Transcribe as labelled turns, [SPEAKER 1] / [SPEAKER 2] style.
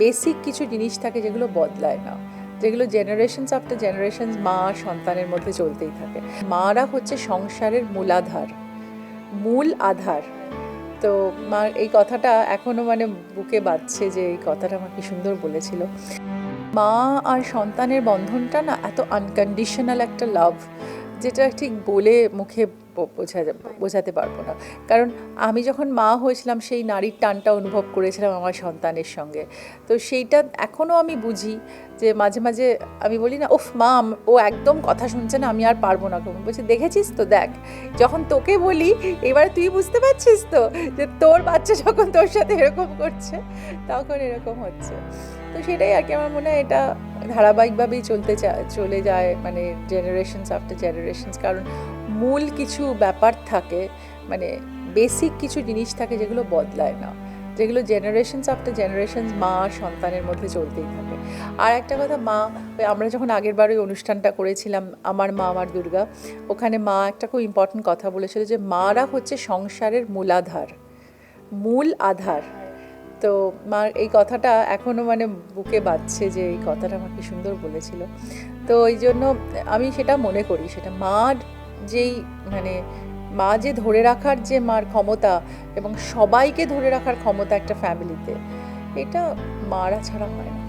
[SPEAKER 1] Basic কিছু জিনিস থাকে যেগুলো বদলায় না, যেগুলো জেনারেশনস আফটার জেনারেশনস মা সন্তানের মধ্যে চলতেই থাকে। মারা হচ্ছে সংসারের মূলাধার, মূল আধার। তো মা, এই কথাটা এখনও মানে বুকে বাজছে যে এই কথাটা আমাকে সুন্দর বলেছিল। মা আর সন্তানের বন্ধনটা না এত আনকন্ডিশনাল একটা লাভ যেটা ঠিক বলে মুখে বোঝা বোঝাতে পারব না। কারণ আমি যখন মা হয়েছিলাম, সেই নারীর টানটা অনুভব করেছিলাম আমার সন্তানের সঙ্গে। তো সেইটা এখনও আমি বুঝি যে মাঝে মাঝে আমি বলি না, ওফ, মা ও একদম কথা শুনছে না, আমি আর পারব না কোনো বলছি, দেখেছিস তো, দেখ, যখন তোকে বলি, এবার তুই বুঝতে পারছিস তো যে তোর বাচ্চা যখন তোর সাথে এরকম করছে, তখন এরকম হচ্ছে। তো সেটাই আর কি, আমার মনে হয় এটা ধারাবাহিকভাবেই চলতে চলে যায় মানে জেনারেশনস আফটার জেনারেশনস কারণ মূল কিছু ব্যাপার থাকে মানে বেসিক কিছু জিনিস থাকে যেগুলো বদলায় না, যেগুলো জেনারেশনস আফটার জেনারেশনস মা আর সন্তানের মধ্যে চলতেই থাকে। আর একটা কথা, মা আমরা যখন আগের বার ওই অনুষ্ঠানটা করেছিলাম, আমার মা, আমার দুর্গা, ওখানে মা একটা খুব ইম্পর্টেন্ট কথা বলেছিল যে, মারা হচ্ছে সংসারের মূলাধার, মূল আধার। তো মার এই কথাটা এখনও মানে বুকে বাজছে যে এই কথাটা আমাকে সুন্দর বলেছিল। তো ওই জন্য আমি সেটা মনে করি, সেটা মার যেই মানে মা যে ধরে রাখার যে মার ক্ষমতা এবং সবাইকে ধরে রাখার ক্ষমতা একটা ফ্যামিলিতে এটা মারা ছাড়া হয় না।